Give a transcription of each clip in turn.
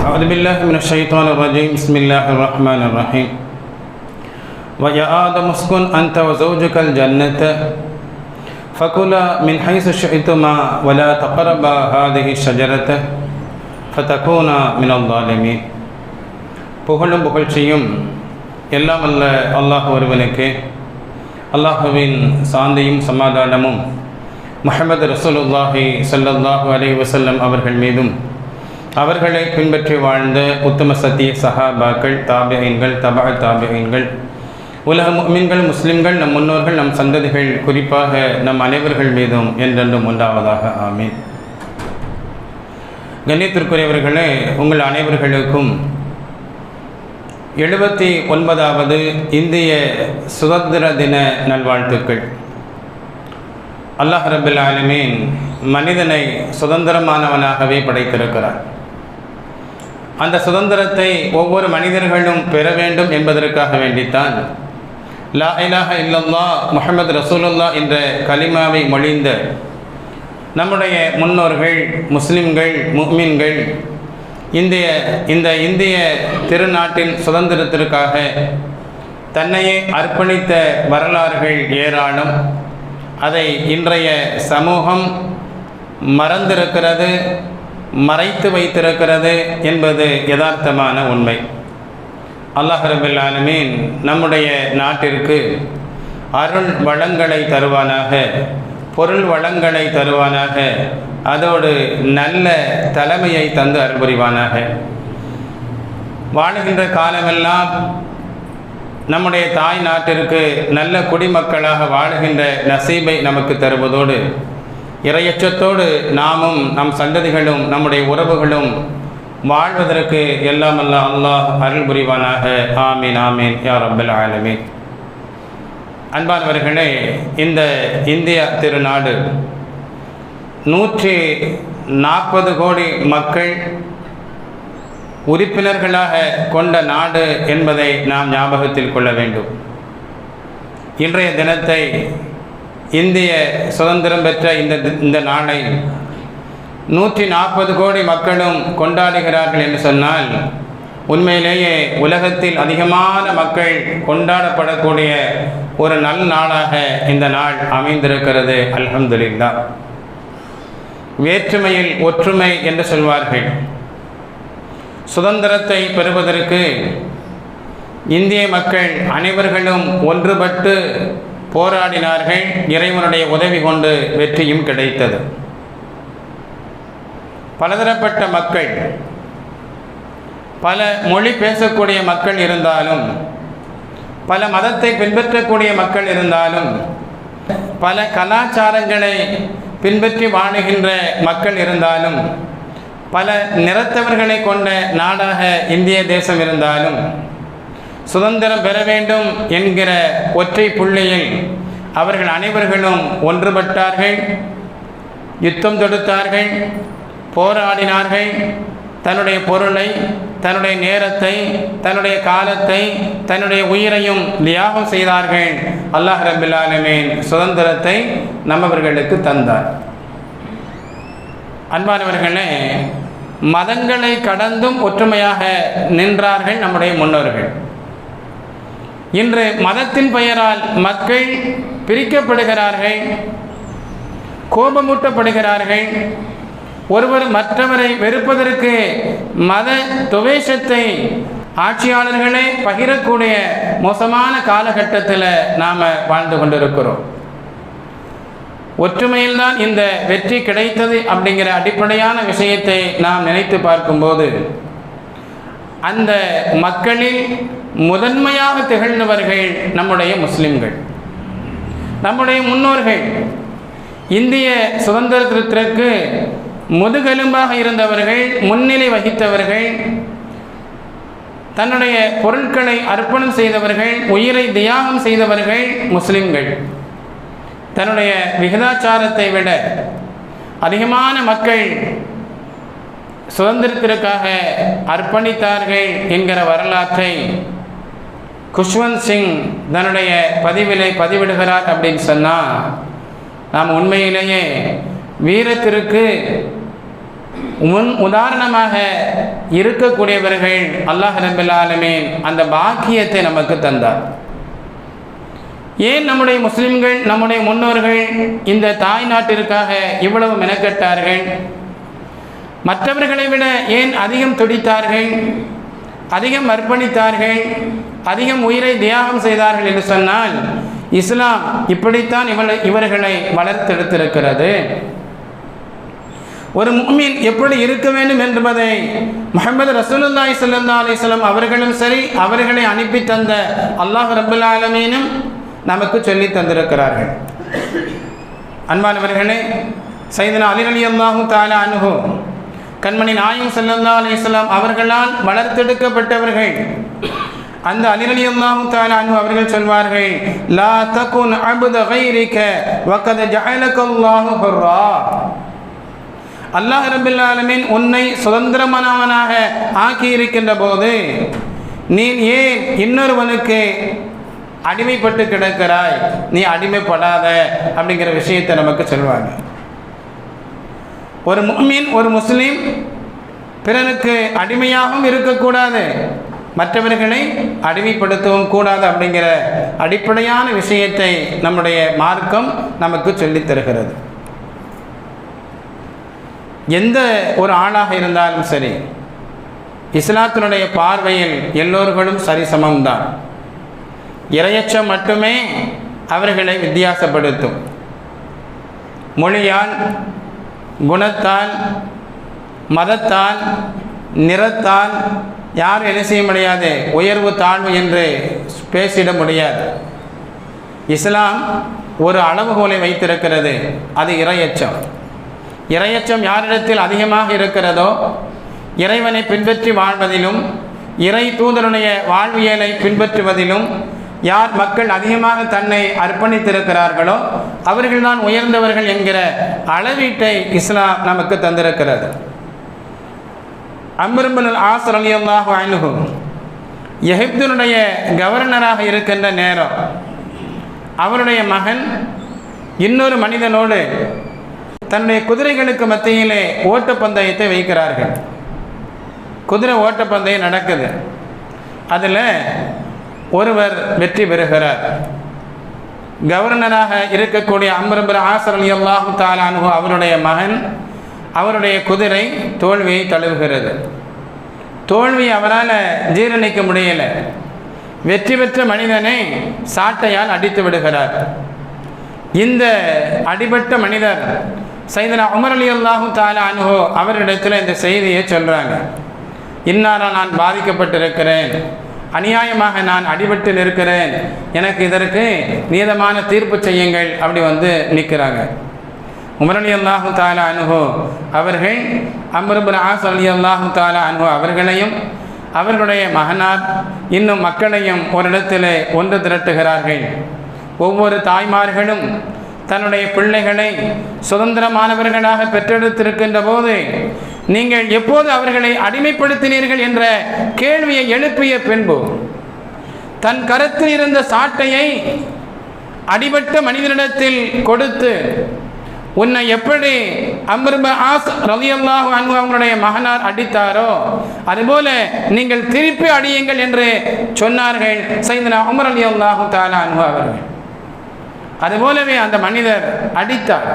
أعوذ بالله من الشيطان الرجيم بسم الله الرحمن الرحيم ويا آدم اسكن أنت وزوجك الجنة فكلا من حيث شئتما ولا تقربا هذه الشجرة فتكونا من الظالمين புகழும் புகழ்ச்சியும் எல்லாம் அல்ல அல்லாஹ் ஒருவனுக்கு அல்லாஹுவின் சாந்தியும் சமாதானமும் முஹம்மது ரசூலுல்லாஹி ஸல்லல்லாஹு அலைஹி வஸல்லம் அவர்கள் மீதும் அவர்களை பின்பற்றி வாழ்ந்த உத்தம சத்திய சஹாபாக்கள் தாபியன்கள் தபா தாபியன்கள் உலக மீன்கள் முஸ்லிம்கள் நம் முன்னோர்கள் நம் சந்ததிகள் குறிப்பாக நம் அனைவர்கள் மீதும் என்றென்றும் உண்டாவதாக ஆமீன். கண்ணியத்திற்குரியவர்களே உங்கள் அனைவர்களுக்கும் எழுபத்தி ஒன்பதாவது இந்திய சுதந்திர தின நல்வாழ்த்துக்கள். அல்லாஹ் ரபுல் ஆலமீன் மனிதனை சுதந்திரமானவனாகவே படைத்திருக்கிறார். அந்த சுதந்திரத்தை ஒவ்வொரு மனிதர்களும் பெற வேண்டும் என்பதற்காக வேண்டித்தான். லா இலாஹ இல்லல்லா முஹம்மது ரசூலுல்லா என்ற கலிமாவை மொழிந்த நம்முடைய முன்னோர்கள் முஸ்லிம்கள் முக்மின்கள் இந்திய இந்த இந்திய திருநாட்டின் சுதந்திரத்திற்காக தன்னையே அர்ப்பணித்த வரலாறுகள் ஏராளம். அதை இன்றைய சமூகம் மறந்திருக்கிறது. மறைத்து வைத்திருக்கிறது என்பது யதார்த்தமான உண்மை. அல்லாஹ் ரபுல் ஆலமீன் நம்முடைய நாட்டிற்கு அருள் வளங்களை தருவானாக பொருள் வளங்களை தருவானாக அதோடு நல்ல தலைமையை தந்து அருள் புரிவானாக. வாழுகின்ற காலமெல்லாம் நம்முடைய தாய் நாட்டிற்கு நல்ல குடிமக்களாக வாழுகின்ற நசீபை நமக்கு தருவதோடு இரையச்சத்தோடு நாமும் நம் சந்ததிகளும் நம்முடைய உறவுகளும் வாழ்வதற்கு எல்லாம் அல்ல அல்லாஹ் அருள் புரிவானாக. ஆமீன் ஆமீன். யார் ரப்பல் ஆலமீன். அன்பானவர்களே இந்த இந்திய திருநாடு நூற்றி நாற்பது கோடி மக்கள் உறுப்பினர்களாக கொண்ட நாடு என்பதை நாம் ஞாபகத்தில் கொள்ள வேண்டும். இன்றைய தினத்தை இந்திய சுதந்திரம் பெற்ற இந்த இந்த நாளை நூற்றி நாற்பது கோடி மக்களும் கொண்டாடுகிறார்கள் என்று சொன்னால் உண்மையிலேயே உலகத்தில் அதிகமான மக்கள் கொண்டாடப்படக்கூடிய ஒரு நல் நாளாக இந்த நாள் அமைந்திருக்கிறது. அல்ஹம்துலில்லா. வேற்றுமையில் ஒற்றுமை என்று சொல்வார்கள். சுதந்திரத்தை பெறுவதற்கு இந்திய மக்கள் அனைவர்களும் ஒன்றுபட்டு போராடினார்கள் இறைவனுடைய உதவி கொண்டு வெற்றியும் கிடைத்தது. பலதரப்பட்ட மக்கள் பல மொழி பேசக்கூடிய மக்கள் இருந்தாலும் பல மதத்தை பின்பற்றக்கூடிய மக்கள் இருந்தாலும் பல கலாச்சாரங்களை பின்பற்றி வாழுகின்ற மக்கள் இருந்தாலும் பல நிறத்தவர்களை கொண்ட நாடாக இந்திய தேசம் இருந்தாலும் சுதந்திரம் பெற வேண்டும் என்கிற ஒற்றை புள்ளியில் அவர்கள் அனைவர்களும் ஒன்றுபட்டார்கள் யுத்தம் தொடுத்தார்கள் போராடினார்கள். தன்னுடைய பொருளை தன்னுடைய நேரத்தை தன்னுடைய காலத்தை தன்னுடைய உயிரையும் தியாகம் செய்தார்கள். அல்லாஹ் ரபில்லாலுமேன் சுதந்திரத்தை நம்மவர்களுக்கு தந்தார். அன்பானவர்களே மதங்களை கடந்தும் ஒற்றுமையாக நின்றார்கள் நம்முடைய முன்னோர்கள். இன்று மதத்தின் பெயரால் மக்கள் பிரிக்கப்படுகிறார்கள் கோபமூட்டப்படுகிறார்கள். ஒருவர் மற்றவரை வெறுப்பதற்கு மத துவேஷத்தை ஆட்சியாளர்களே பகிரக்கூடிய மோசமான காலகட்டத்தில் நாம் வாழ்ந்து கொண்டிருக்கிறோம். ஒற்றுமையில்தான் இந்த வெற்றி கிடைத்தது அப்படிங்கிற அடிப்படையான விஷயத்தை நாம் நினைத்து பார்க்கும்போது அந்த மக்களில் முதன்மையாக திகழ்ந்தவர்கள் நம்முடைய முஸ்லிம்கள். நம்முடைய முன்னோர்கள். இந்திய சுதந்திரத்திற்கு முதுகெலும்பாக இருந்தவர்கள் முன்னிலை வகித்தவர்கள் தன்னுடைய பொருட்களை அர்ப்பணம் செய்தவர்கள் உயிரை தியாகம் செய்தவர்கள் முஸ்லிம்கள். தன்னுடைய விகிதாச்சாரத்தை விட அதிகமான மக்கள் சுதந்திரத்திற்காக அர்ப்பணித்தார்கள் என்கிற வரலாற்றை குஷ்வந்த் சிங் தன்னுடைய பதிவிலை பதிவிடுகிறார் அப்படின்னு சொன்னால் நாம் உண்மையிலேயே வீரத்திற்கு முன் உதாரணமாக இருக்கக்கூடியவர்கள் அல்லாஹ் ரபில்லாலுமே அந்த பாக்கியத்தை நமக்கு தந்தார். ஏன் நம்முடைய முஸ்லிம்கள் நம்முடைய முன்னோர்கள் இந்த தாய் நாட்டிற்காக இவ்வளவு மெனக்கட்டார்கள்? மற்றவர்களை விட ஏன் அதிகம் துடித்தார்கள்? அதிகம் அர்ப்பணித்தார்கள்? அதிகம் உயிரை தியாகம் செய்தார்கள் என்று சொன்னால் இஸ்லாம் இப்படித்தான் இவளை இவர்களை வளர்த்தெடுத்திருக்கிறது. ஒரு முக்மீன் எப்படி இருக்க வேண்டும் என்பதை முகமது ரசூலுல்லாய் சல்லா அலிஸ்லாம் அவர்களும் சரி அவர்களை அனுப்பி தந்த அல்லாஹ் ரபுல் ஆலமீனும் நமக்கு சொல்லி தந்திருக்கிறார்கள். அன்பானவர்களே சைதனா அலி அலி அல்லாஹு தாலா அனுகு கண்மணி நாயும் சல்லா அலிஸ்லாம் அவர்களால் வளர்த்தெடுக்கப்பட்டவர்கள். அந்த அலிரலி அல்லாஹு தாலா அவர்கள் சொல்வார்கள் லா தகுன் அபுத கைரிக்க வக்கத ஜஅலக ஹுர்ரா. அல்லாஹ் ரபில் ஆலமீன் உன்னை சுதந்திரமானவனாக ஆக்கியிருக்கின்ற போது நீ ஏன் இன்னொருவனுக்கு அடிமைப்பட்டு கிடக்கிறாய்? நீ அடிமைப்படாத அப்படிங்கிற விஷயத்தை நமக்கு சொல்வாங்க. ஒரு முஸ்லீம் ஒரு முஸ்லீம் பிறனுக்கு அடிமையாகவும் இருக்கக்கூடாது. மற்றவர்களை அடிமைப்படுத்தவும் கூடாது அப்படிங்கிற அடிப்படையான விஷயத்தை நம்முடைய மார்க்கம் நமக்கு சொல்லித் தருகிறது. எந்த ஒரு ஆணாக இருந்தாலும் சரி இஸ்லாத்தினுடைய பார்வையில் எல்லோர்களும் சரிசமம்தான். இரையச்சம் மட்டுமே அவர்களை வித்தியாசப்படுத்தும். மொழியால் குணத்தால் மதத்தால் நிறத்தால் யாரும் என்ன செய்ய முடியாது? உயர்வு தாழ்வு என்று பேசிட முடியாது. இஸ்லாம் ஒரு அளவுகோலை வைத்திருக்கிறது. அது இரையச்சம். இரையச்சம் யாரிடத்தில் அதிகமாக இருக்கிறதோ இறைவனை பின்பற்றி வாழ்வதிலும் இறை தூதருடைய வாழ்வியலை பின்பற்றுவதிலும் யார் மக்கள் அதிகமாக தன்னை அர்ப்பணித்திருக்கிறார்களோ அவர்கள்தான் உயர்ந்தவர்கள் என்கிற அளவீட்டை இஸ்லாம் நமக்கு தந்திருக்கிறது. அம்ருபுல் ஆசர் அலி அல்லாஹு அனுகு எகிப்தினுடைய கவர்னராக இருக்கின்ற நேரம் அவருடைய மகன் இன்னொரு மனிதனோடு தன்னுடைய குதிரைகளுக்கு மத்தியிலே ஓட்டப்பந்தயத்தை வைக்கிறார்கள். குதிரை ஓட்டப்பந்தயம் நடக்குது. அதில் ஒருவர் வெற்றி பெறுகிறார். கவர்னராக இருக்கக்கூடிய அம்பரபுர ஆசர் அலி அல்லாஹு தாலானு அவருடைய மகன் அவருடைய குதிரை தோல்வியை தழுவுகிறது. தோல்வி அவரால் ஜீரணிக்க முடியலை. வெற்றி பெற்ற மனிதனை சாட்டையால் அடித்து விடுகிறார். இந்த அடிபட்ட மனிதர் சைதனா உமர் அலி அல்லாஹு தாலா அனுகோ அவரிடத்தில் இந்த செய்தியை சொல்கிறாங்க இன்னாரா நான் பாதிக்கப்பட்டிருக்கிறேன். அநியாயமாக நான் அடிபட்டு நிற்கிறேன். எனக்கு இதற்கு நீதமான தீர்ப்பு செய்யுங்கள். அப்படி வந்து நிற்கிறாங்க. உமரணி அல்லாஹு தாலா அனுகோ அவர்கள் அமருபுல் ஆஸ் அலி அல்லாஹு தாலா அனுகோ அவர்களையும் அவர்களுடைய மகனார் இன்னும் மக்களையும் ஒரு இடத்தில் ஒன்று திரட்டுகிறார்கள். ஒவ்வொரு தாய்மார்களும் தன்னுடைய பிள்ளைகளை சுதந்திரமானவர்களாக பெற்றெடுத்திருக்கின்ற போது நீங்கள் எப்போது அவர்களை அடிமைப்படுத்தினீர்கள் என்ற கேள்வியை எழுப்பிய பின்பு தன் கருத்தில் இருந்த சாட்டையை அடிபட்ட மனிதனிடத்தில் கொடுத்து உன்னை எப்படி அம்ருப ஆஸ் ரலியல்லாஹு அன்பு அவங்களுடைய மகனார் அடித்தாரோ அதுபோல நீங்கள் திருப்பி அடியுங்கள் என்று சொன்னார்கள் சைந்தனா உமர் அலி அல்லாஹு தாலா அன்பு அவர்கள். அதுபோலவே அந்த மனிதர் அடித்தார்.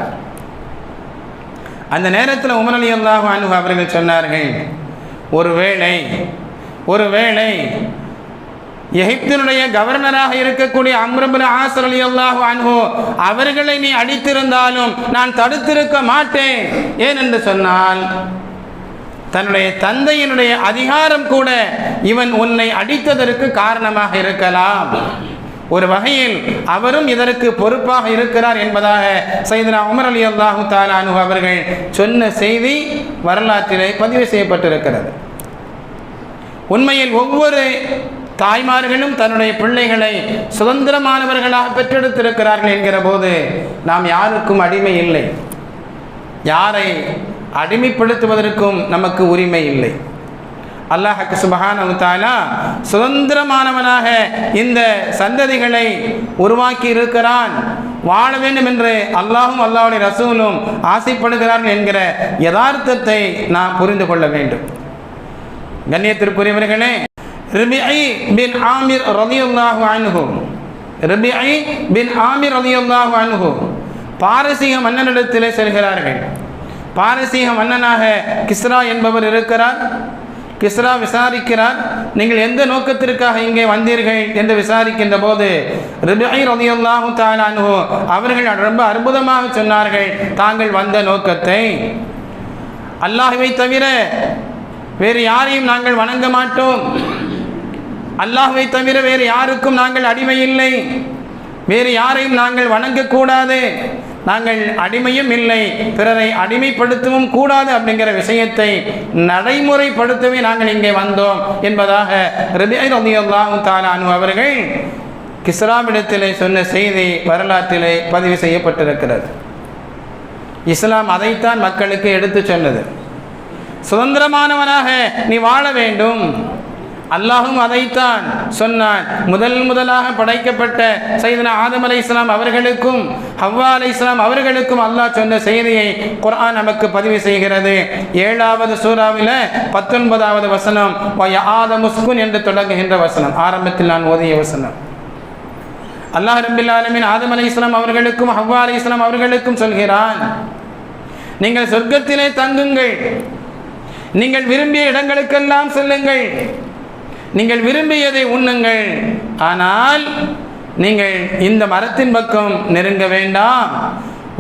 அந்த நேரத்தில் உமர் அலி அல்லாஹு அன்பு அவர்கள் சொன்னார்கள் ஒருவேளை ஒருவேளை எகிப்தினுடைய கவர்னராக இருக்கக்கூடிய அம்ரபுல் ஆசர் அலி அல்லாஹு அன்ஹோ அவர்களை நீ அடித்திருந்தாலும் நான் தடுத்திருக்க மாட்டேன். ஏன் என்று சொன்னால் தன்னுடைய தந்தையினுடைய அதிகாரம் கூட இவன் உன்னை அடித்ததற்கு காரணமாக இருக்கலாம். ஒரு வகையில் அவரும் இதற்கு பொறுப்பாக இருக்கிறார் என்பதாக சைதனா உமர் அலி அல்லாஹு தாலானு அவர்கள் சொன்ன செய்தி வரலாற்றிலே பதிவு செய்யப்பட்டிருக்கிறது. உண்மையில் ஒவ்வொரு தாய்மார்களும் தன்னுடைய பிள்ளைகளை சுதந்திரமானவர்களாக பெற்றெடுத்திருக்கிறார்கள் என்கிற போது நாம் யாருக்கும் அடிமை இல்லை. யாரை அடிமைப்படுத்துவதற்கும் நமக்கு உரிமை இல்லை. அல்லாஹக்கு சுபஹான தாலா சுதந்திரமானவனாக இந்த சந்ததிகளை உருவாக்கி இருக்கிறான். வாழ வேண்டும் என்று அல்லாஹும் அல்லாவுடைய ரசூலும் ஆசைப்படுகிறார்கள் என்கிற யதார்த்தத்தை நாம் புரிந்து கொள்ள வேண்டும். கண்ணியத்திற்குரியவர்களே ரபிஐ பின் ஆமிர் ரலியுல்லாஹு அன்ஹு. ரபிஐ பின் ஆமிர் ரலியுல்லாஹு அன்ஹு. பாரசீக மன்னனிடத்திலே செல்கிறார்கள். பாரசீக மன்னனாக கிஸ்ரா என்பவர் இருக்கிறார். கிஸ்ரா விசாரிக்கிறார். நீங்கள் எந்த நோக்கத்திற்காக இங்கே வந்தீர்கள் என்று விசாரிக்கின்ற போது ரிபிஐ ரலியுல்லாஹு தஆலா அவர்கள் ரொம்ப அற்புதமாக சொன்னார்கள் தாங்கள் வந்த நோக்கத்தை. அல்லாஹுவை தவிர வேறு யாரையும் நாங்கள் வணங்க மாட்டோம். அல்லாஹுவை தவிர வேறு யாருக்கும் நாங்கள் அடிமை இல்லை வேறு யாரையும் நாங்கள் வணங்கக்கூடாது. நாங்கள் அடிமையும் இல்லை. பிறரை அடிமைப்படுத்தவும் கூடாது அப்படிங்கிற விஷயத்தை நடைமுறைப்படுத்தவே நாங்கள் இங்கே வந்தோம் என்பதாக ரபிஐ அவர்கள் கிஸ்ராமிடத்திலே சொன்ன செய்தி வரலாற்றிலே பதிவு செய்யப்பட்டிருக்கிறது. இஸ்லாம் அதைத்தான் மக்களுக்கு எடுத்து சொன்னது. சுதந்திரமானவனாக நீ வாழ வேண்டும். அல்லாஹும் அதைத்தான் சொன்னான். முதல் முதலாக படைக்கப்பட்ட சைதனா ஆதம் அலை இஸ்லாம் அவர்களுக்கும் ஹவ்வா அலை இஸ்லாம் அவர்களுக்கும் அல்லாஹ் சொன்ன செய்தியை குரான் நமக்கு பதிவு செய்கிறது. ஏழாவது சூறாவில் பத்தொன்பதாவது வசனம் வய ஆதமுஸ்குன் என்று தொடங்குகின்ற வசனம். ஆரம்பத்தில் நான் ஓதிய வசனம். அல்லாஹ் ரபில் ஆலமின் ஆதம் அலி இஸ்லாம் அவர்களுக்கும் ஹவ்வா அலி இஸ்லாம் அவர்களுக்கும் சொல்கிறான் நீங்கள் சொர்க்கத்திலே தங்குங்கள். நீங்கள் விரும்பிய இடங்களுக்கெல்லாம் செல்லுங்கள். நீங்கள் விரும்பியதை உண்ணுங்கள். ஆனால் நீங்கள் இந்த மரத்தின் பக்கம் நெருங்க வேண்டாம்.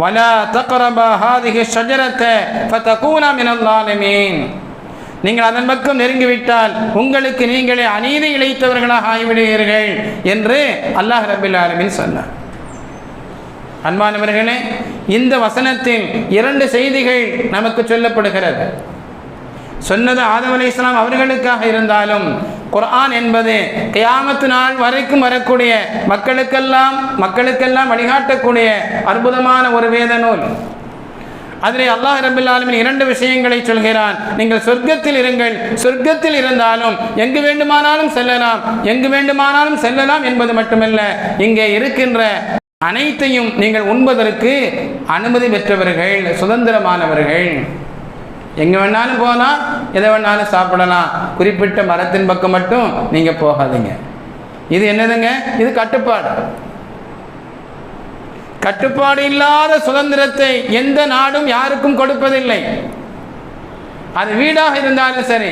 வலா தக்ரபா ஹாதிஹி ஷஜரத்தை ஃபதகூனா மினல் நீங்கள் அதன் பக்கம் நெருங்கிவிட்டால் உங்களுக்கு நீங்களே அநீதி இழைத்தவர்களாக ஆகிவிடுவீர்கள் என்று அல்லாஹ் ரபில் ஆலமின் சொன்னார். அன்பானவர்களே இந்த வசனத்தில் இரண்டு செய்திகள் நமக்கு சொல்லப்படுகிறது. சொன்னது ஆதம் அலி இஸ்லாம் அவர்களுக்காக இருந்தாலும் குர்ஆன் என்பது கியாமத்து நாள் வரைக்கும் வரக்கூடிய மக்களுக்கெல்லாம் மக்களுக்கெல்லாம் வழிகாட்டக்கூடிய அற்புதமான ஒரு வேத நூல். அதிலே அல்லாஹ் ரபில் இரண்டு விஷயங்களை சொல்கிறான். நீங்கள் சொர்க்கத்தில் இருங்கள். சொர்க்கத்தில் இருந்தாலும் எங்கு வேண்டுமானாலும் செல்லலாம். எங்கு வேண்டுமானாலும் செல்லலாம் என்பது மட்டுமல்ல இங்கே இருக்கின்ற அனைத்தையும் நீங்கள் உண்பதற்கு அனுமதி பெற்றவர்கள் சுதந்திரமானவர்கள். எங்கே வேணாலும் போகலாம் எதை வேணாலும் சாப்பிடலாம். குறிப்பிட்ட மரத்தின் பக்கம் மட்டும் நீங்கள் போகாதீங்க. இது என்னதுங்க? இது கட்டுப்பாடு. கட்டுப்பாடு இல்லாத சுதந்திரத்தை எந்த நாடும் யாருக்கும் கொடுப்பதில்லை. அது வீடாக இருந்தாலும் சரி.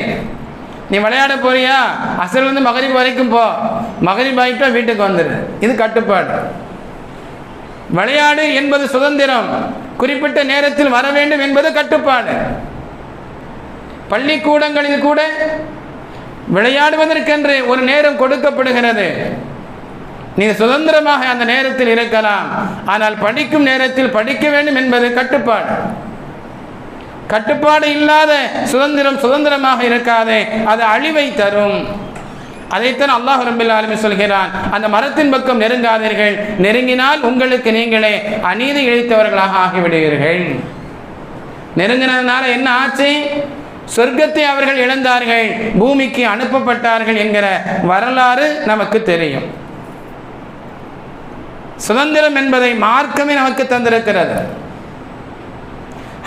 நீ விளையாட போறியா? அசல் வந்து மகரிப் வரைக்கும் போ. மகரிப் ஆகிட்டா வீட்டுக்கு வந்துடு இது கட்டுப்பாடு. விளையாடு என்பது சுதந்திரம். குறிப்பிட்ட நேரத்தில் வர வேண்டும் என்பது கட்டுப்பாடு. பள்ளிக்கூடங்களில் கூட விளையாடுவதற்கென்று ஒரு நேரம் கொடுக்கப்படுகிறது. நீ சுதந்திரமாக அந்த நேரத்தில் இருக்கலாம். ஆனால் படிக்கும் நேரத்தில் படிக்க வேண்டும் என்பது கட்டுப்பாடு. கட்டுப்பாடு இல்லாத சுதந்திரம் சுதந்திரமாக இருக்காதே அது அழிவை தரும். அதைத்தான் அல்லாஹ் ரபில் ஆலமி சொல்கிறான். அந்த மரத்தின் பக்கம் நெருங்காதீர்கள். நெருங்கினால் உங்களுக்கு நீங்களே அநீதி இழைத்தவர்களாக ஆகிவிடுவீர்கள். நெருங்கினதுனால என்ன ஆச்சு? சொர்க்கத்தை அவர்கள் இழந்தார்கள் பூமிக்கு அனுப்பப்பட்டார்கள் என்கிற வரலாறு நமக்கு தெரியும். சுதந்திரம் என்பதை மார்க்கமே நமக்கு தந்திருக்கிறது.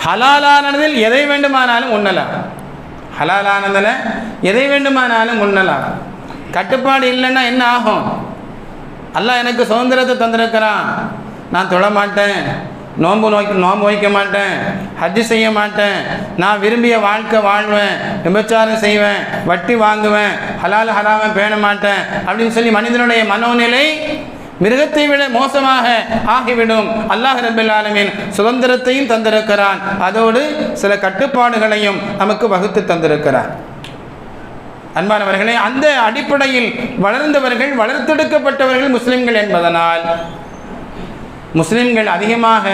ஹலாலானதில் எதை வேண்டுமானாலும் உண்ணலாம். ஹலாலானதில் எதை வேண்டுமானாலும் உண்ணலாம். கட்டுப்பாடு இல்லைன்னா என்ன ஆகும்? அல்லாஹ் எனக்கு சுதந்திரத்தை தந்திருக்கிறான். நான் தொழ மாட்டேன் நோன்பு நோய்க்க நோன்பு வைக்க மாட்டேன். ஹஜ்ஜு செய்ய மாட்டேன். நான் விரும்பிய வாழ்க்கை வாழ்வேன். விபச்சாரம் செய்வேன். வட்டி வாங்குவேன். ஹலால் ஹலாமை பேண மாட்டேன். அப்படின்னு சொல்லி மனிதனுடைய மனோநிலை மிருகத்தை விட மோசமாக ஆகிவிடும். அல்லாஹ் ரபில் சுதந்திரத்தையும் தந்திருக்கிறான். அதோடு சில கட்டுப்பாடுகளையும் நமக்கு வகுத்து தந்திருக்கிறான் அன்பானவர்களே அந்த அடிப்படையில் வளர்ந்தவர்கள் வளர்த்தெடுக்கப்பட்டவர்கள் முஸ்லிம்கள் என்பதனால் முஸ்லிம்கள் அதிகமாக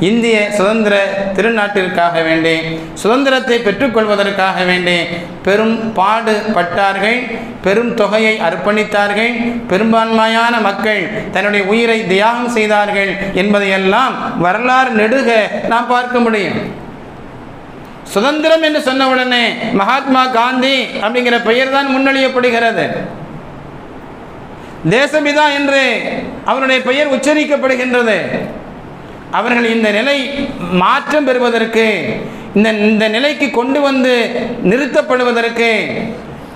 இந்திய சுதந்திர திருநாட்டிற்காக வேண்டி சுதந்திரத்தை பெற்றுக்கொள்வதற்காக வேண்டி பெரும் பாடுபட்டார்கள் பெரும் தொகையை அர்ப்பணித்தார்கள் பெரும்பான்மையான மக்கள் தன்னுடைய உயிரை தியாகம் செய்தார்கள் என்பதையெல்லாம் வரலாறு நெடுக நாம் பார்க்க முடியும். சுதந்திரம் என்று சொன்னவுடனே மகாத்மா காந்தி அப்படிங்கிற பெயர் தான் முன்னெழியப்படுகிறது தேசபிதா என்று அவருடைய பெயர் உச்சரிக்கப்படுகின்றது. அவர்கள் இந்த நிலை மாற்றம் பெறுவதற்கு இந்த இந்த நிலைக்கு கொண்டு வந்து நிறுத்தப்படுவதற்கு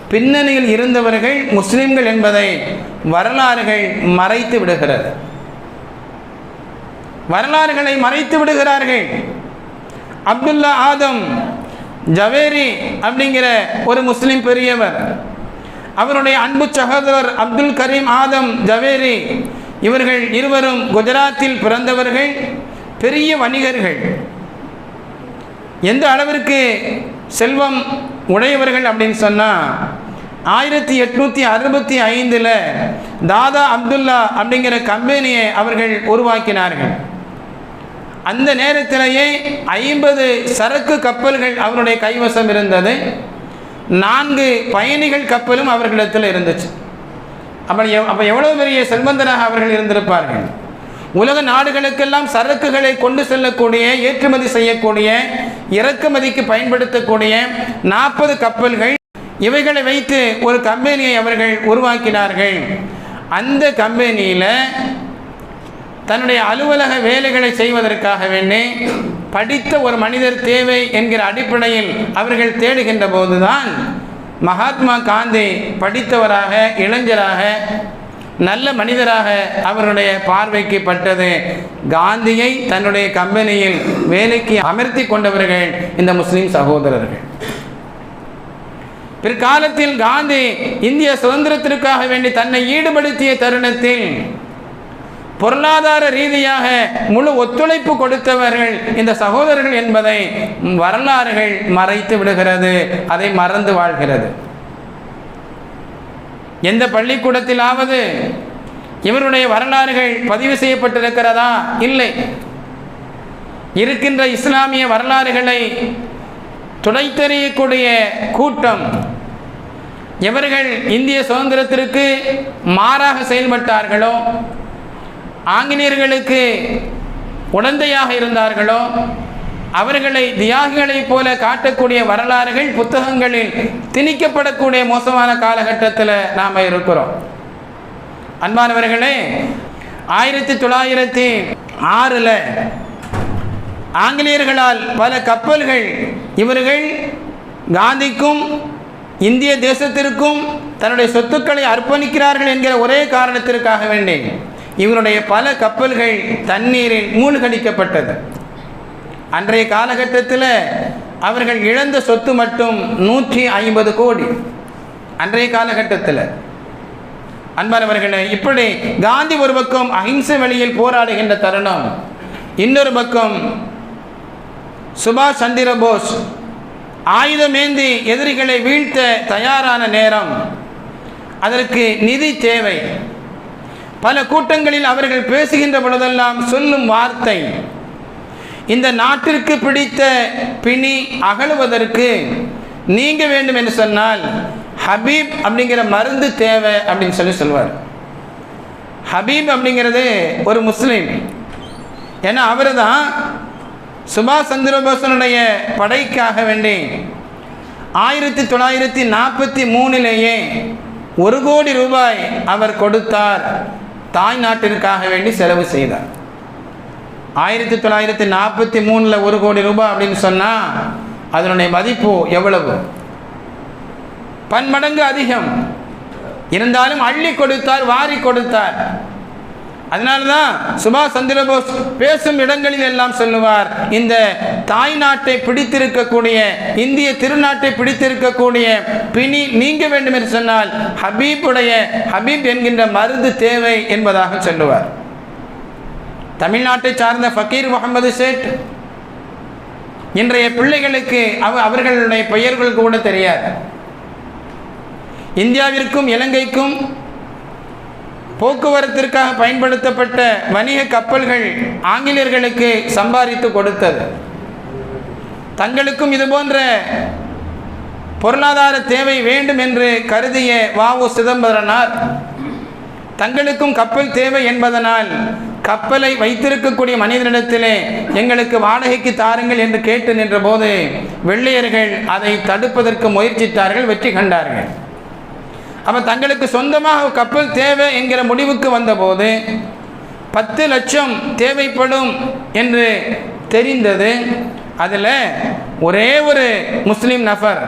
பின்னணியில் இருந்தவர்கள் முஸ்லிம்கள் என்பதை வரலாறுகள் மறைத்து விடுகிறது. வரலாறுகளை மறைத்து விடுகிறார்கள். அப்துல்லா ஆதம் ஜவேரி அப்படிங்கிற ஒரு முஸ்லிம் பெரியவர். அவருடைய அன்பு சகோதரர் அப்துல் கரீம் ஆதம் ஜவேரி இவர்கள் இருவரும் குஜராத்தில் பிறந்தவர்கள் பெரிய வணிகர்கள். எந்த அளவிற்கு செல்வம் உடையவர்கள் அப்படின்னு சொன்னால் ஆயிரத்தி எட்நூற்றி அறுபத்தி ஐந்தில் தாதா அப்துல்லா அப்படிங்கிற கம்பெனியை அவர்கள் உருவாக்கினார்கள். அந்த நேரத்திலேயே ஐம்பது சரக்கு கப்பல்கள் அவருடைய கைவசம் இருந்தது. நான்கு பயணிகள் கப்பலும் அவர்களிடத்தில் இருந்துச்சு. அப்போ எவ் அப்போ எவ்வளோ பெரிய செல்வந்தராக அவர்கள் இருந்திருப்பார்கள்? உலக நாடுகளுக்கெல்லாம் சரக்குகளை கொண்டு செல்லக்கூடிய ஏற்றுமதி செய்யக்கூடிய இறக்குமதிக்கு பயன்படுத்தக்கூடிய நாற்பது கப்பல்கள் இவைகளை வைத்து ஒரு கம்பெனியை அவர்கள் உருவாக்கினார்கள். அந்த கம்பெனியில் தன்னுடைய அலுவலக வேலைகளை செய்வதற்காக வேண்டி படித்த ஒரு மனிதர் தேவை என்கிற அடிப்படையில் அவர்கள் தேடுகின்ற போதுதான் மகாத்மா காந்தி படித்தவராக இளைஞராக நல்ல மனிதராக அவருடைய பார்வைக்கு பட்டது. காந்தியை தன்னுடைய கம்பெனியில் வேலைக்கு அமர்த்தி கொண்டவர்கள் இந்த முஸ்லீம் சகோதரர்கள். பிற்காலத்தில் காந்தி இந்திய சுதந்திரத்திற்காக வேண்டி தன்னை ஈடுபடுத்திய தருணத்தில் பொருளாதார ரீதியாக முழு ஒத்துழைப்பு கொடுத்தவர்கள் இந்த சகோதரர்கள் என்பதை வரலாறுகள் மறைத்து விடுகிறது. அதை மறந்து வாழ்கிறது. எந்த பள்ளிக்கூடத்திலாவது இவருடைய வரலாறுகள் பதிவு செய்யப்பட்டிருக்கிறதா? இல்லை. இருக்கின்ற இஸ்லாமிய வரலாறுகளை துடைத்தெறியக்கூடிய கூட்டம் எவர்கள் இந்திய சுதந்திரத்திற்கு மாறாக செயல்பட்டார்களோ ஆங்கிலேயர்களுக்கு உடந்தையாக இருந்தார்களோ அவர்களை தியாகிகளைப் போல காட்டக்கூடிய வரலாறுகள் புத்தகங்களில் திணிக்கப்படக்கூடிய மோசமான காலகட்டத்தில் நாம் இருக்கிறோம். அன்பானவர்களே ஆயிரத்தி தொள்ளாயிரத்தி ஆறில் ஆங்கிலேயர்களால் பல கப்பல்கள் இவர்கள் காந்திக்கும் இந்திய தேசத்திற்கும் தன்னுடைய சொத்துக்களை அர்ப்பணிக்கிறார்கள் என்கிற ஒரே காரணத்திற்காக வேண்டி இவருடைய பல கப்பல்கள் தண்ணீரில் மூழ்கடிக்கப்பட்டது. அன்றைய காலகட்டத்தில் அவர்கள் இழந்த சொத்து மட்டும் நூற்றி ஐம்பது கோடி. அன்றைய காலகட்டத்தில். அன்பானவர்களே இப்படி காந்தி ஒரு பக்கம் அஹிம்சை வழியில் போராடுகின்ற தருணம் இன்னொரு பக்கம் சுபாஷ் சந்திர போஸ் ஆயுதமேந்தி எதிரிகளை வீழ்த்த தயாரான நேரம். அதற்கு நிதி தேவை. பல கூட்டங்களில் அவர்கள் பேசுகின்ற பொழுதெல்லாம் சொல்லும் வார்த்தை இந்த நாட்டிற்கு பிடித்த பிணி அகலுவதற்கு நீங்க வேண்டும் என்று சொன்னால் ஹபீப் அப்படிங்கிற மருந்து தேவை அப்படின்னு சொல்லி சொல்வார். ஹபீப் அப்படிங்கிறது ஒரு முஸ்லீம். ஏன்னா அவர் தான் சுபாஷ் சந்திரபோசனுடைய படைக்காக வேண்டி ஆயிரத்தி தொள்ளாயிரத்தி நாற்பத்தி மூணிலேயே ஒரு கோடி ரூபாய் அவர் கொடுத்தார். தாய் நாட்டிற்காக வேண்டி செலவு செய்தார். ஆயிரத்தி தொள்ளாயிரத்தி நாற்பத்தி மூணில் ஒரு கோடி ரூபாய் அப்படின்னு சொன்னால் அதனுடைய மதிப்பு எவ்வளவு? பன்மடங்கு அதிகம். இருந்தாலும் அள்ளி கொடுத்தார் வாரி கொடுத்தார். அதனால்தான் சுபாஷ் சந்திரபோஸ் பேசும் இடங்களில் எல்லாம் சொல்லுவார் இந்த தாய் நாட்டை பிடித்திருக்கக்கூடிய இந்திய திருநாட்டை பிடித்திருக்கக்கூடிய பிணி நீங்க வேண்டும் என்று சொன்னால் ஹபீபுடைய ஹபீப் என்கின்ற மருந்து தேவை என்பதாக சொல்லுவார். தமிழ்நாட்டை சார்ந்த ஃபக்கீர் முகமது சேட் இன்றைய பிள்ளைகளுக்கு அவ அவர்களுடைய பெயர்கள் கூட தெரியாது. இந்தியாவிற்கும் இலங்கைக்கும் போக்குவரத்திற்காக பயன்படுத்தப்பட்ட வணிக கப்பல்கள் ஆங்கிலேயர்களுக்கு சம்பாதித்து கொடுத்தது. தங்களுக்கும் இது போன்ற பொருளாதார தேவை வேண்டும் என்று கருதிய வாவு சிதம்பரனார் தங்களுக்கும் கப்பல் தேவை என்பதனால் கப்பலை வைத்திருக்கக்கூடிய மனிதனிடத்திலே எங்களுக்கு வாடகைக்கு தாருங்கள் என்று கேட்டு நின்றபோது வெள்ளையர்கள் அதை தடுப்பதற்கு முயற்சித்தார்கள் வெற்றி கண்டார்கள். அப்ப தங்களுக்கு சொந்தமாக கப்பல் தேவை என்கிற முடிவுக்கு வந்தபோது பத்து லட்சம் தேவைப்படும் என்று தெரிந்தது. அதில் ஒரே ஒரு முஸ்லீம் நபர்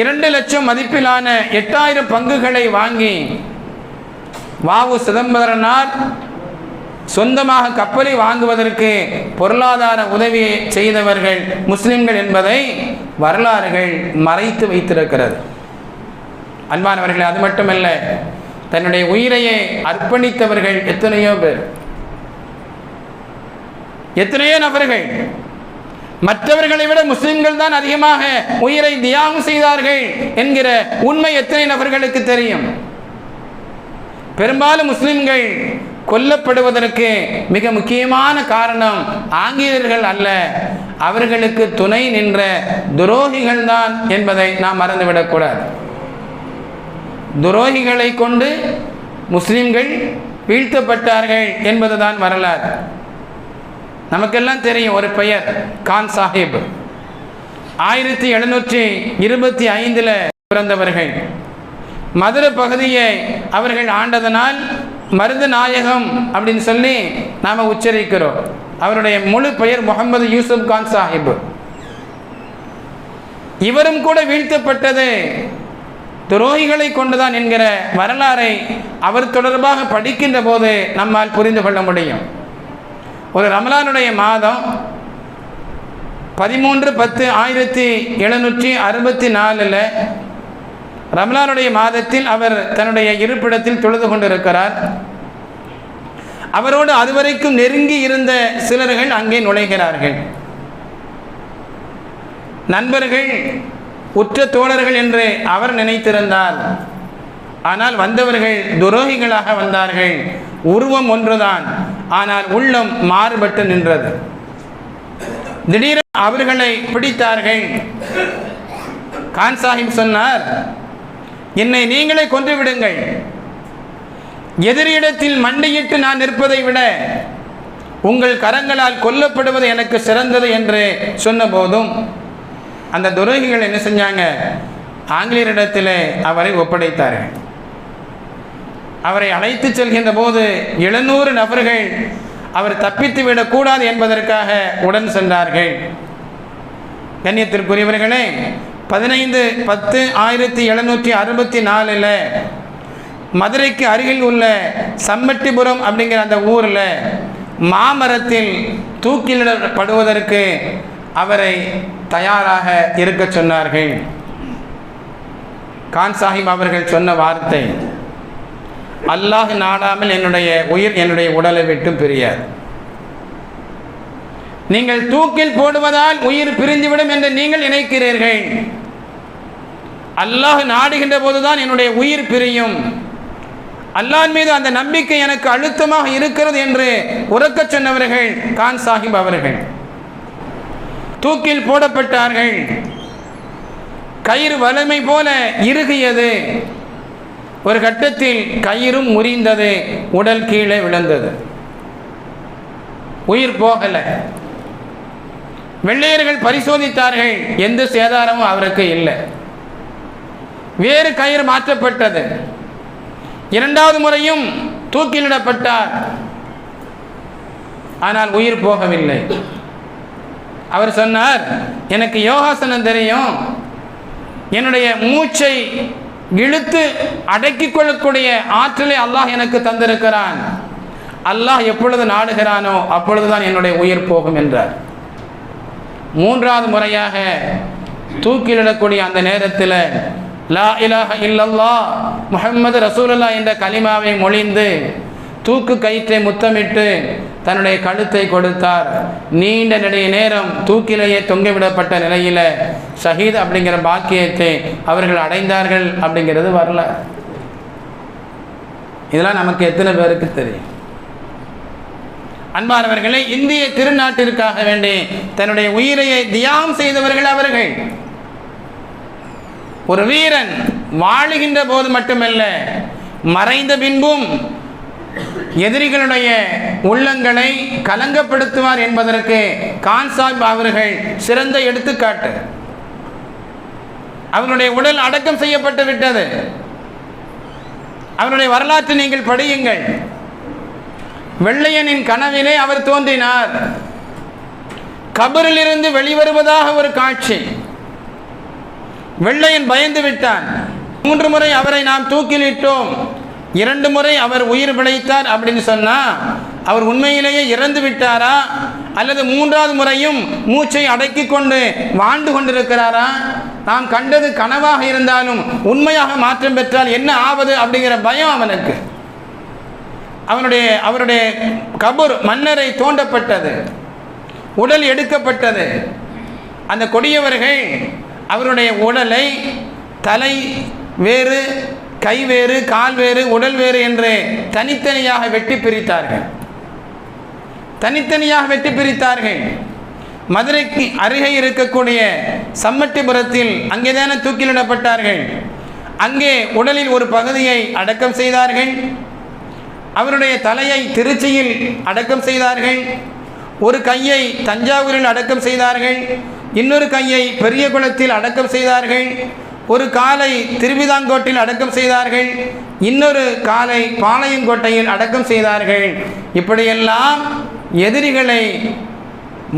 இரண்டு லட்சம் மதிப்பிலான எட்டாயிரம் பங்குகளை வாங்கி வாவு சிதம்பரனார் சொந்தமாக கப்பலை வாங்குவதற்கு பொருளாதார உதவியை செய்தவர்கள் முஸ்லிம்கள் என்பதை வரலாறுகள் மறைத்து வைத்திருக்கிறது. அன்பானவர்கள் அது மட்டுமல்ல தன்னுடைய உயிரையே அர்ப்பணித்தவர்கள் எத்தனையோ பேர். எத்தனையோ நபர்கள். மற்றவர்களை விட முஸ்லிம்கள் தான் அதிகமாக உயிரை தியாகம் செய்தார்கள் என்கிற உண்மை எத்தனை நபர்களுக்கு தெரியும்? பெரும்பாலும் முஸ்லிம்கள் கொல்லப்படுவதற்கு மிக முக்கியமான காரணம் ஆங்கிலேயர்கள் அல்ல. அவர்களுக்கு துணை நின்ற துரோகிகள் தான் என்பதை நாம் மறந்துவிடக்கூடாது. துரோகிகளை கொண்டு முஸ்லிம்கள் வீழ்த்தப்பட்டார்கள் என்பதுதான் வரலாறு. நமக்கெல்லாம் தெரியும் ஒரு பெயர் கான் சாஹிப். ஆயிரத்தி எழுநூற்றி இருபத்தி ஐந்தில் பிறந்தவர்கள். மதுரை பகுதியை அவர்கள் ஆண்டதனால் மருது நாயகம் அப்படின்னு சொல்லி நாம் உச்சரிக்கிறோம். அவருடைய முழு பெயர் முகமது யூசுப் கான் சாஹிப். இவரும் கூட வீழ்த்தப்பட்டது. துரோகிகளை கொண்டுதான் என்கிற வரலாறை அவர் தொடர்பாக படிக்கின்ற போது நம்மால் புரிந்து கொள்ள முடியும். ஒரு ரமலானுடைய மாதம் பதிமூன்று பத்து ஆயிரத்தி எழுநூற்றி அறுபத்தி நாலில் ரமலானுடைய மாதத்தில் அவர் தன்னுடைய இருப்பிடத்தில் தொழுது கொண்டிருக்கிறார். அவரோடு அதுவரைக்கும் நெருங்கி இருந்த சிலர்கள் அங்கே நுழைகிறார்கள். நண்பர்கள் உற்ற தோழர்கள் என்று அவர் நினைத்திருந்தார். ஆனால் வந்தவர்கள் துரோகிகளாக வந்தார்கள். உருவம் ஒன்றுதான். ஆனால் உள்ளம் மாறுபட்டு நின்றது. திடீரென அவர்களை பிடித்தார்கள். கான் சாஹிப் சொன்னார் என்னை நீங்களே கொன்று விடுங்கள். எதிரியிடத்தில் மண்டியிட்டு நான் நிற்பதை விட உங்கள் கரங்களால் கொல்லப்படுவது எனக்கு சிறந்தது என்று சொன்னபோதும் அந்த துரோகிகள் என்ன செஞ்சாங்க? ஆங்கிலேயரிடத்தில் அவரை ஒப்படைத்தார்கள். அவரை அழைத்து செல்கின்ற போது எழுநூறு நபர்கள் அவர் தப்பித்து விடக்கூடாது என்பதற்காக உடன் சென்றார்கள். கண்ணியத்திற்குரியவர்களே பதினைந்து பத்து ஆயிரத்தி எழுநூற்றி அறுபத்தி நாலில் மதுரைக்கு அருகில் உள்ள சம்மட்டிபுரம் அப்படிங்கிற அந்த ஊரில் மாமரத்தில் தூக்கிலிடப்படுவதற்கு அவரை தயாராக இருக்க சொன்னார்கள். கான் சாஹிப் அவர்கள் சொன்ன வார்த்தை அல்லாஹ் நாடாமல் என்னுடைய உயிர் என்னுடைய உடலை விட்டு பிரியாது. நீங்கள் தூக்கில் போடுவதால் உயிர் பிரிந்துவிடும் என்று நீங்கள் நினைக்கிறீர்கள். அல்லாஹ் நாடுகின்ற போதுதான் என்னுடைய உயிர் பிரியும். அல்லாஹ் மீது அந்த நம்பிக்கை எனக்கு அழுத்தமாக இருக்கிறது என்று உறக்கச் சொன்னவர்கள் கான் சாஹிப் அவர்கள். தூக்கில் போடப்பட்டார்கள். கயிறு வலிமை போல இறுகியது. ஒரு கட்டத்தில் கயிறும் முறிந்தது உடல் கீழே விழுந்தது. உயிர் போகலை. வெள்ளையர்கள் பரிசோதித்தார்கள் எந்த சேதாரமும் அவருக்கு இல்லை. வேறு கயிறு மாற்றப்பட்டது. இரண்டாவது முறையும் தூக்கிலிடப்பட்டார். ஆனால் உயிர் போகவில்லை. அவர் சொன்னார் எனக்கு யோகாசனம் தெரியும். என்னுடைய மூச்சை இழுத்து அடக்கிக் கொள்ளக்கூடிய ஆற்றலை அல்லாஹ் எனக்கு தந்திருக்கிறான். அல்லாஹ் எப்பொழுது நாடுகிறானோ அப்பொழுதுதான் என்னுடைய உயிர் போகும் என்றார். மூன்றாவது முறையாக தூக்கிலிடக்கூடிய அந்த நேரத்தில் லா இலாஹ இல்லல்லா முஹம்மது ரசூலுல்லா என்ற கலிமாவை மொழிந்து தூக்கு கயிற்றை முத்தமிட்டு தன்னுடைய கழுத்தை கொடுத்தார். நீண்ட நிலைய நேரம் தூக்கிலேயே தொங்கவிடப்பட்ட நிலையில் ஷஹீத் அப்படிங்கிற பாக்கியத்தை அவர்கள் அடைந்தார்கள் அப்படிங்கிறது வரல. இதெல்லாம் நமக்கு எத்தனை பேருக்கு தெரியும்? அன்பானவர்களே இந்திய திருநாட்டிற்காக வேண்டி தன்னுடைய உயிரையை தியாம் செய்தவர்கள் அவர்கள். ஒரு வீரன் வாழுகின்ற போது மட்டுமல்ல மறைந்த பின்பும் எதிரிகளுடைய உள்ளங்களை கலங்கப்படுத்துவார் என்பதற்கு கான்சாப் அவர்கள் சிறந்த எடுத்துக்காட்டு. அவருடைய உடல் அடக்கம் செய்யப்பட்டு விட்டது. அவருடைய வரலாற்றை நீங்கள் படியுங்கள். வெள்ளையனின் கனவிலே அவர் தோன்றினார். கபரிலிருந்து வெளிவருவதாக ஒரு காட்சி. வெள்ளையன் பயந்து விட்டான். மூன்று முறை அவரை நாம் தூக்கிலிட்டோம். இரண்டு முறை அவர் உயிர் பிழைத்தார் அப்படின்னு சொன்னா அவர் உண்மையிலேயே இறந்து விட்டாரா? அல்லது மூன்றாவது முறையும் மூச்சை அடக்கி கொண்டு வாழ்ந்து கொண்டிருக்கிறாரா? நாம் கண்டது கனவாக இருந்தாலும் உண்மையாக மாற்றம் பெற்றால் என்ன ஆவது அப்படிங்கிற பயம் அவனுக்கு. அவனுடைய அவருடைய கபூர் மன்னரை தோண்டப்பட்டது உடல் எடுக்கப்பட்டது. அந்த கொடியவர்கள் அவருடைய உடலை தலை வேறு கை வேறு கால் வேறு உடல் வேறு என்று தனித்தனியாக வெட்டி பிரித்தார்கள். தனித்தனியாக வெட்டி பிரித்தார்கள். மதுரைக்கு அருகே இருக்கக்கூடிய சம்மட்டிபுரத்தில் அங்கேதானே தூக்கிலிடப்பட்டார்கள். அங்கே உடலில் ஒரு பகுதியை அடக்கம் செய்தார்கள். அவருடைய தலையை திருச்சியில் அடக்கம் செய்தார்கள். ஒரு கையை தஞ்சாவூரில் அடக்கம் செய்தார்கள். இன்னொரு கையை பெரிய குளத்தில் அடக்கம் செய்தார்கள். ஒரு காலை திருவிதாங்கோட்டில் அடக்கம் செய்தார்கள் இன்னொரு காலை பாளையங்கோட்டையில் அடக்கம் செய்தார்கள். இப்படியெல்லாம் எதிரிகளை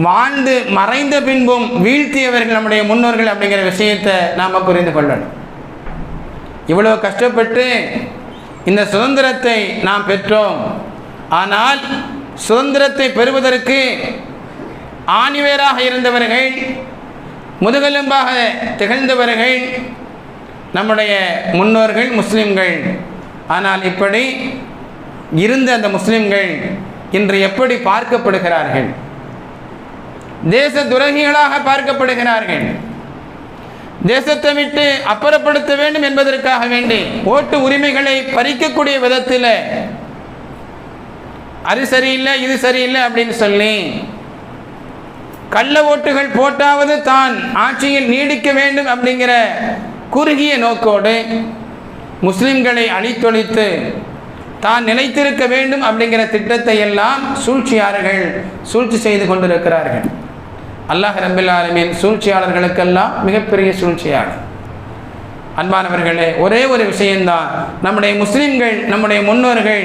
வாழ்ந்து மறைந்த பின்பும் வீழ்த்தியவர்கள் நம்முடைய முன்னோர்கள் அப்படிங்கிற விஷயத்தை நாம் புரிந்து கொள்ளணும். இவ்வளோ கஷ்டப்பட்டு இந்த சுதந்திரத்தை நாம் பெற்றோம். ஆனால் சுதந்திரத்தை பெறுவதற்கு ஆணிவேராக இருந்தவர்கள் முதுகெலும்பாக திகழ்ந்தவர்கள் நம்முடைய முன்னோர்கள் முஸ்லிம்கள். ஆனால் இப்படி இருந்த அந்த முஸ்லிம்கள் இன்று எப்படி பார்க்கப்படுகிறார்கள்? தேச துரகிகளாக பார்க்கப்படுகிறார்கள். தேசத்தை விட்டு அப்புறப்படுத்த வேண்டும் என்பதற்காக வேண்டி ஓட்டு உரிமைகளை பறிக்கக்கூடிய விதத்தில் அது சரியில்லை இது சரியில்லை அப்படின்னு சொல்லி கள்ள ஓட்டுகள் போட்டாவது தான் ஆட்சியில் நீடிக்க வேண்டும் அப்படிங்கிற குறுகிய நோக்கோடு முஸ்லிம்களை அழித்தொழித்து தான் நிலைத்திருக்க வேண்டும் அப்படிங்கிற திட்டத்தை எல்லாம் சூழ்ச்சியாளர்கள் சூழ்ச்சி செய்து கொண்டிருக்கிறார்கள். அல்லாஹ் ரபில் ஆலமின் சூழ்ச்சியாளர்களுக்கெல்லாம் மிகப்பெரிய சூழ்ச்சியாளர். அன்பானவர்களே ஒரே ஒரு விஷயம்தான். நம்முடைய முஸ்லிம்கள் நம்முடைய முன்னோர்கள்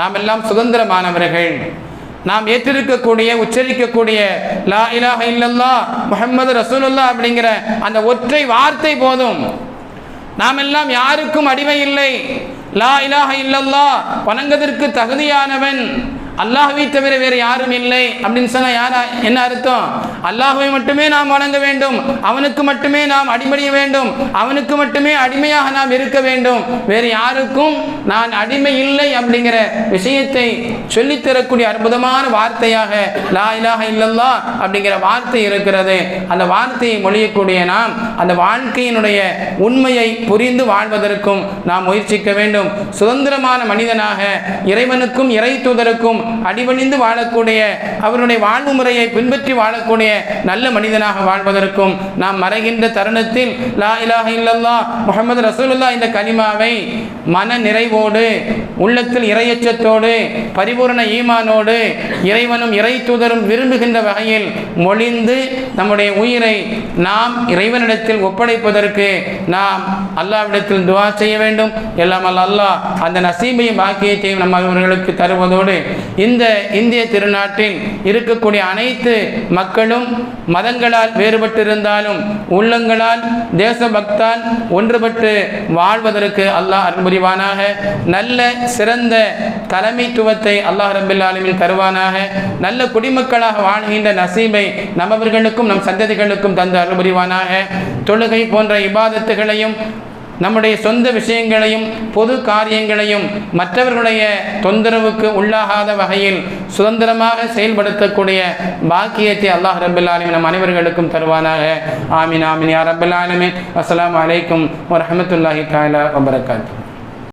நாம் எல்லாம் சுதந்திரமானவர்கள். நாம் ஏற்றிருக்கக்கூடிய உச்சரிக்கக்கூடிய லா இலாஹ இல்லல்லா முஹம்மது ரசூலுல்லா அப்படிங்கிற அந்த ஒற்றை வார்த்தை போதும். நாம் எல்லாம் யாருக்கும் அடிமை இல்லை. லா இலாஹ இல்லல்லா வணங்கதற்கு தகுதியானவன். அல்லாஹுவை தவிர வேறு யாரும் இல்லை அப்படின்னு சொன்னால் யாரா என்ன அர்த்தம்? அல்லாஹுவை மட்டுமே நாம் வணங்க வேண்டும். அவனுக்கு மட்டுமே நாம் அடிபடிய வேண்டும். அவனுக்கு மட்டுமே அடிமையாக நாம் இருக்க வேண்டும். வேறு யாருக்கும் நான் அடிமை இல்லை அப்படிங்கிற விஷயத்தை சொல்லித்தரக்கூடிய அற்புதமான வார்த்தையாக லா இலாக இல்லல்லா அப்படிங்கிற வார்த்தை இருக்கிறது. அந்த வார்த்தையை மொழியக்கூடிய நாம் அந்த வாழ்க்கையினுடைய உண்மையை புரிந்து வாழ்வதற்கும் நாம் முயற்சிக்க வேண்டும். சுதந்திரமான மனிதனாக இறைவனுக்கும் இறை தூதருக்கும் அடிபணிந்து வாழக்கூடிய அவருடைய வாழ்வு முறையை பின்பற்றி வாழக்கூடிய நல்ல மனிதனாக வாழ்வதற்கும் நாம் மறைகின்ற தருணத்தில் லா இலாக இல்லல்லா முகமது ரசூலுல்லா இந்த கனிமாவை மன நிறைவோடு உள்ளத்தில் இறையச்சத்தோடு பரிபூரண ஈமானோடு இறைவனும் இறை தூதரும் விரும்புகின்ற வகையில் மொழிந்து நம்முடைய உயிரை நாம் இறைவனிடத்தில் ஒப்படைப்பதற்கு நாம் அல்லாவிடத்தில் துவா செய்ய வேண்டும். எல்லாம் அல்லாஹ் அந்த நசீபையும் பாக்கியத்தையும் நம்ம அவர்களுக்கு தருவதோடு இந்த இந்திய திருநாட்டில் இருக்கக்கூடிய அனைத்து மக்களும் மதங்களால் வேறுபட்டிருந்தாலும் உள்ளங்களால் தேசபக்தால் ஒன்றுபட்டு வாழ்வதற்கு அல்லாஹ் அன்புரிவானாக நல்ல சிறந்த தலைமைத்துவத்தை அல்லாஹ் ரபில் ஆலமின் தருவானாக. நல்ல குடிமக்களாக வாழ்கின்ற நசீபை நம்மவர்களுக்கும் நம் சந்ததிகளுக்கும் தந்து அருள்புரிவானாக தொழுகை போன்ற இபாதத்துகளையும் நம்முடைய சொந்த விஷயங்களையும் பொது காரியங்களையும் மற்றவர்களுடைய தொந்தரவுக்கு உள்ளாகாத வகையில் சுதந்திரமாக செயல்படுத்தக்கூடிய பாக்கியத்தை அல்லாஹ் ரபுல்லாலுமே நம் அனைவர்களுக்கும் தருவானாக. ஆமீன் ஆமீன் யா ரபுல்லாலுமே அஸ்லாம் வலைக்கும் வரமத்துல்லாஹி தாலா வபரகாத்து